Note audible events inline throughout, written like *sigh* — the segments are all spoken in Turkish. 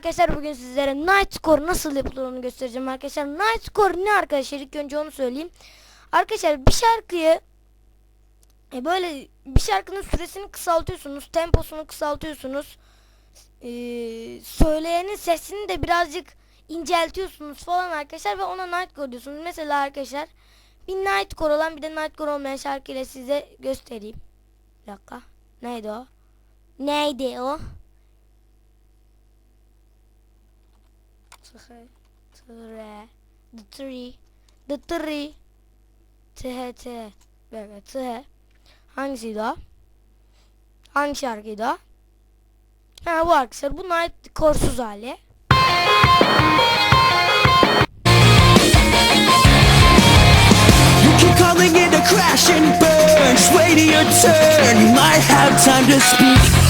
arkadaşlar bugün sizlere Nightcore nasıl yapılır onu göstereceğim arkadaşlar. Nightcore ne arkadaşlar ilk önce onu söyleyeyim. Arkadaşlar bir şarkıyı e, böyle bir şarkının süresini kısaltıyorsunuz, temposunu kısaltıyorsunuz. E, söyleyenin sesini de birazcık inceltiyorsunuz falan arkadaşlar ve ona Nightcore diyorsunuz. Mesela arkadaşlar bir Nightcore olan bir de Nightcore olmayan şarkıyla size göstereyim. Bir dakika. Neydi o? Neydi o? Tıhı, tree, the tree, tıhe tıhe, böyle tıhe. Hangisiydi o? Hangi şarkıydı o? Ha bu arkadaşlar bu Night korsuz hali. Crash and burn. Just waiting your turn. You might have time to speak.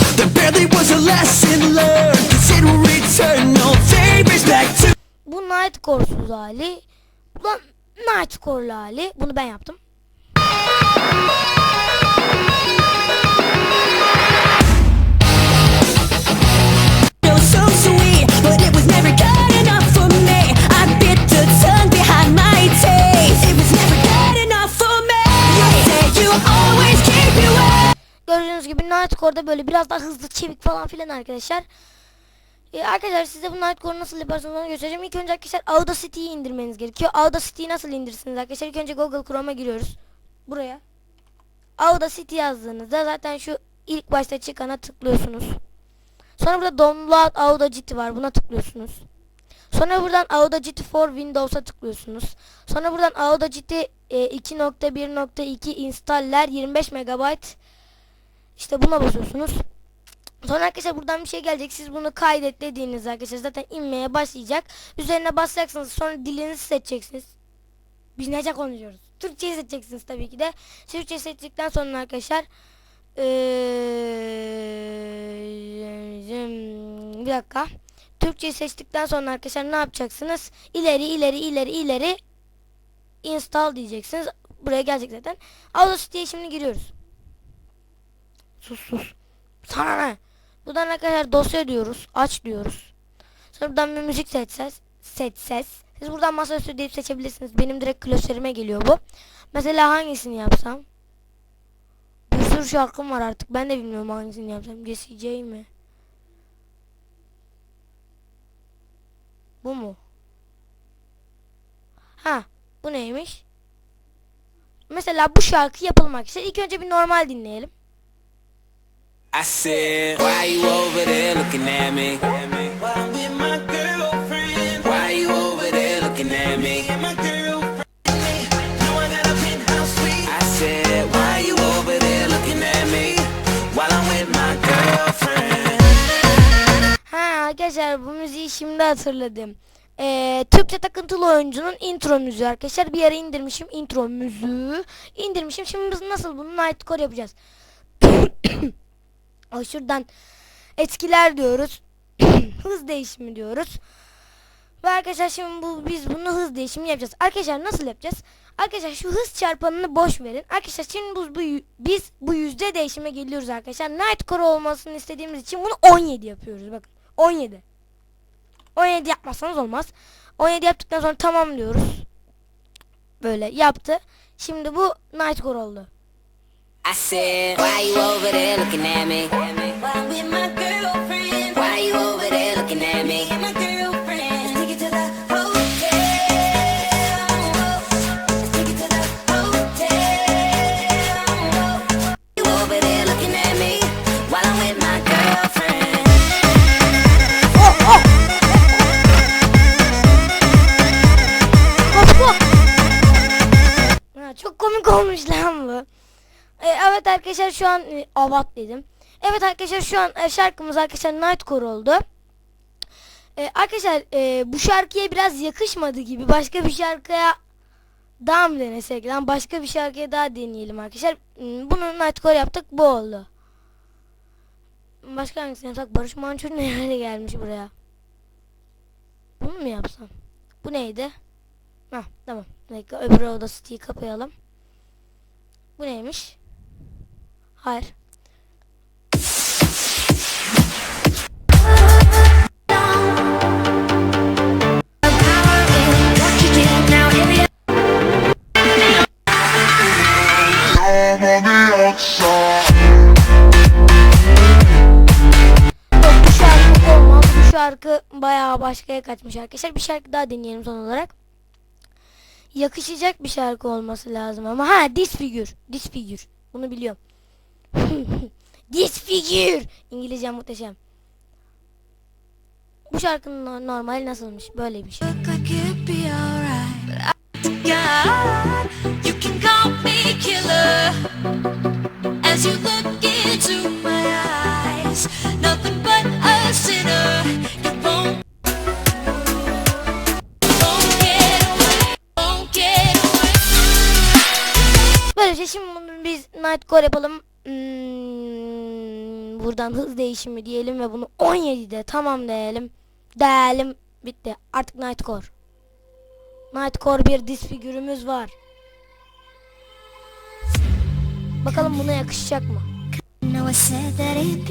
For me. You say you always keep your word. Gördüğünüz gibi Nightcore'da böyle biraz daha hızlı çevik falan filan arkadaşlar. Ee, arkadaşlar size bu Nightcore'u nasıl yaparsınız onu göstereceğim. İlk önce arkadaşlar Audacity'yi indirmeniz gerekiyor. Audacity'yi nasıl indirirsiniz arkadaşlar? İlk önce Google Chrome'a giriyoruz. Buraya. Audacity yazdığınızda zaten şu ilk başta çıkana tıklıyorsunuz. Sonra burada Download Audacity var. Buna tıklıyorsunuz. Sonra buradan Audacity for Windows'a tıklıyorsunuz. Sonra buradan Audacity e, 2.1.2 installer 25 MB işte buna basıyorsunuz. Sonra arkadaşlar buradan bir şey gelecek. Siz bunu kaydet dediğiniz arkadaşlar zaten inmeye başlayacak. Üzerine basacaksınız. Sonra dilinizi seçeceksiniz. Biz nece konuşuyoruz? Türkçeyi seçeceksiniz tabii ki de. Türkçeyi seçtikten sonra arkadaşlar eee, bir dakika. Türkçeyi seçtikten sonra arkadaşlar ne yapacaksınız? İleri ileri ileri ileri install diyeceksiniz. Buraya gelecek zaten. Audacity'ye şimdi giriyoruz. Sus sus. Sana ne? Buradan arkadaşlar dosya diyoruz. Aç diyoruz. Sonra buradan bir müzik seç ses. Seç ses. Siz buradan masaüstü deyip seçebilirsiniz. Benim direkt klasörüme geliyor bu. Mesela hangisini yapsam? Bir sürü şarkım var artık. Ben de bilmiyorum hangisini yapsam. Jesse mi? Bu mu? Ha, bu neymiş? Mesela bu şarkı yapılmak için ilk önce bir normal dinleyelim. I said, Why you over there looking at me? While I'm with my girlfriend. Why you over there looking at me? And my girlfriend. Know I got a penthouse suite. I said, Why you over there looking at me? While I'm with my girlfriend. Ha arkadaşlar bu müziği şimdi hatırladım. Ee, Türkçe takıntılı oyuncunun intro müziği arkadaşlar. Bir yere indirmişim intro müziği. indirmişim. Şimdi biz nasıl bunu Nightcore yapacağız? Ay şuradan etkiler diyoruz. *clears throat* hız değişimi diyoruz. Ve arkadaşlar şimdi bu biz bunu hız değişimi yapacağız. Arkadaşlar nasıl yapacağız? Arkadaşlar şu hız çarpanını boş verin. Arkadaşlar şimdi bu, bu biz bu yüzde değişime geliyoruz arkadaşlar. Nightcore olmasını istediğimiz için bunu 17 yapıyoruz. Bakın 17. 17 yapmazsanız olmaz. 17 yaptıktan sonra tamam diyoruz. Böyle yaptı. Şimdi bu Nightcore oldu. I said, Why you over there looking at me? Evet arkadaşlar şu an e, avat dedim. Evet arkadaşlar şu an e, şarkımız arkadaşlar Nightcore oldu. Ee, arkadaşlar e, bu şarkıya biraz yakışmadı gibi başka bir şarkıya daha mı denesek lan başka bir şarkıya daha deneyelim arkadaşlar. Hmm, Bunu Nightcore yaptık bu oldu. Başka hangisini yapsak Barış Manço nereye *laughs* gelmiş buraya? Bunu mu yapsam? Bu neydi? Hah tamam. Öbür Audacity'yi kapayalım. Bu neymiş? Hayır. şarkı bayağı başkaya kaçmış arkadaşlar. Bir şarkı daha dinleyelim son olarak. Yakışacak bir şarkı olması lazım ama ha diz figür. Diz figür. Bunu biliyorum. *laughs* disfigür. İngilizce muhteşem. Bu şarkının no- normali nasılmış? Böyle bir şey. look like it'd be alright. But I, God, you can call me killer. As you look into my eyes, nothing but a sinner. You won't, won't get away, won't get away. Böylece şimdi bunu biz Nightcore yapalım. Hmm, buradan hız değişimi diyelim ve bunu 17'de tamam diyelim. Diyelim. Bitti. Artık Nightcore. Nightcore bir disfigürümüz var. Bakalım buna yakışacak mı? I know I said that it'd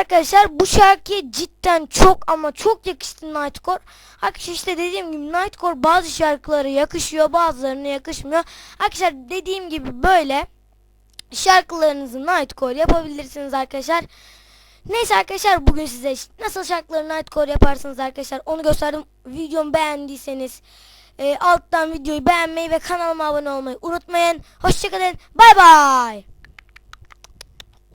arkadaşlar bu şarkıya cidden çok ama çok yakıştı Nightcore. Arkadaşlar işte dediğim gibi Nightcore bazı şarkılara yakışıyor bazılarına yakışmıyor. Arkadaşlar dediğim gibi böyle şarkılarınızı Nightcore yapabilirsiniz arkadaşlar. Neyse arkadaşlar bugün size nasıl şarkıları Nightcore yaparsınız arkadaşlar onu gösterdim. Videomu beğendiyseniz e, alttan videoyu beğenmeyi ve kanalıma abone olmayı unutmayın. Hoşçakalın bay bay.